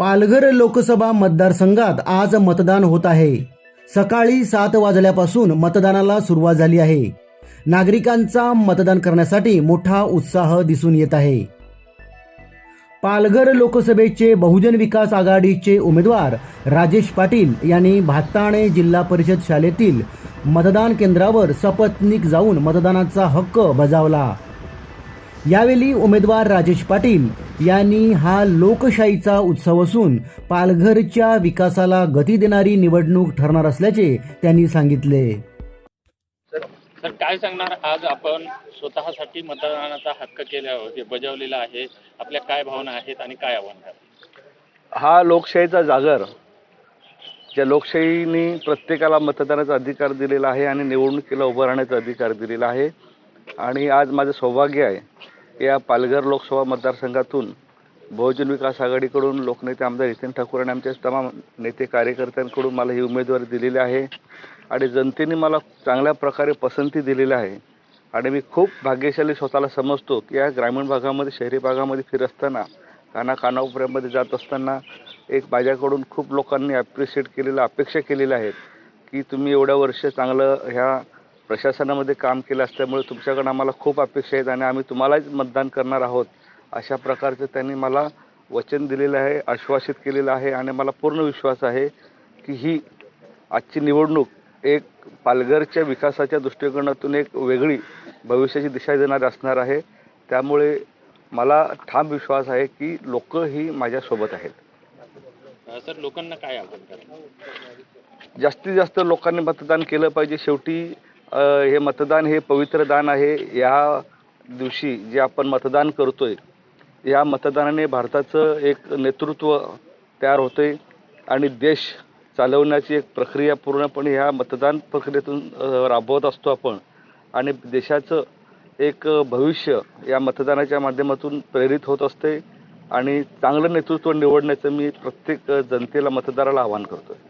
पालघर लोकसभा मतदारसंघात आज मतदान होत आहे. सकाळी सात वाजल्यापासून मतदानाला सुरुवात झाली आहे. नागरिकांचा मतदान करण्यासाठी मोठा उत्साह दिसून येत आहे. पालघर लोकसभेचे बहुजन विकास आघाडीचे उमेदवार राजेश पाटील यांनी भाताणे जिल्हा परिषद शाळेतील मतदान केंद्रावर सपत्नीक जाऊन मतदानाचा हक्क बजावला. यावेळी उमेदवार राजेश पाटील यांनी हा लोकशाहीचा उत्सव असून पालघरच्या विकासाला गती देणारी निवडणूक ठरणार असल्याचे त्यांनी सांगितले. सर काय सांगणार? आज आपण स्वतःसाठी मतदानाचा हक्क केला होते बजावलेला आहे आपल्या काय भावना आहेत आणि काय आव्हान हा लोकशाहीचा जागर ज्या लोकशाहीने प्रत्येकाला मतदानाचा अधिकार दिलेला आहे आणि निवडणुकीला उभं राहण्याचा अधिकार दिलेला आहे. आणि आज माझं सौभाग्य आहे या पालघर लोकसभा मतदारसंघातून बहुजन विकास आघाडीकडून लोकनेते आमदार नितीन ठाकूर आणि आमच्या तमाम नेते कार्यकर्त्यांकडून मला ही उमेदवारी दिलेली आहे. आणि जनतेने मला चांगल्या प्रकारे पसंती दिलेली आहे. आणि मी खूप भाग्यशाली स्वतःला समजतो की या ग्रामीण भागामध्ये शहरी भागामध्ये फिर असताना कानाकानाकोपऱ्यामध्ये जात असताना एक माझ्याकडून खूप लोकांनी ॲप्रिशिएट केलेलं अपेक्षा केलेल्या आहेत की तुम्ही एवढ्या वर्ष चांगलं ह्या प्रशासनामध्ये काम केलं असल्यामुळे तुमच्याकडून आम्हाला खूप अपेक्षा आहेत आणि आम्ही तुम्हालाच मतदान करणार आहोत. अशा प्रकारचं त्यांनी मला वचन दिलेलं आहे आश्वासित केलेलं आहे आणि मला पूर्ण विश्वास आहे की ही आजची निवडणूक एक पालघरच्या विकासाच्या दृष्टिकोनातून एक वेगळी भविष्याची दिशा देणारी असणार आहे. त्यामुळे मला ठाम विश्वास आहे की लोक ही माझ्यासोबत आहेत. सर लोकांना काय आव्हान जास्तीत जास्त लोकांनी मतदान केलं पाहिजे. शेवटी हे मतदान हे पवित्र दान आहे. या दिवशी जे आपण मतदान करतोय या मतदानाने भारताचं एक नेतृत्व तयार होते आणि देश चालवण्याची एक प्रक्रिया पूर्णपणे ह्या मतदान प्रक्रियेतून राबवत असतो आपण. आणि देशाचं एक भविष्य या मतदानाच्या माध्यमातून प्रेरित होत असते आणि चांगलं नेतृत्व निवडण्याचं मी प्रत्येक जनतेला मतदाराला आवाहन आहे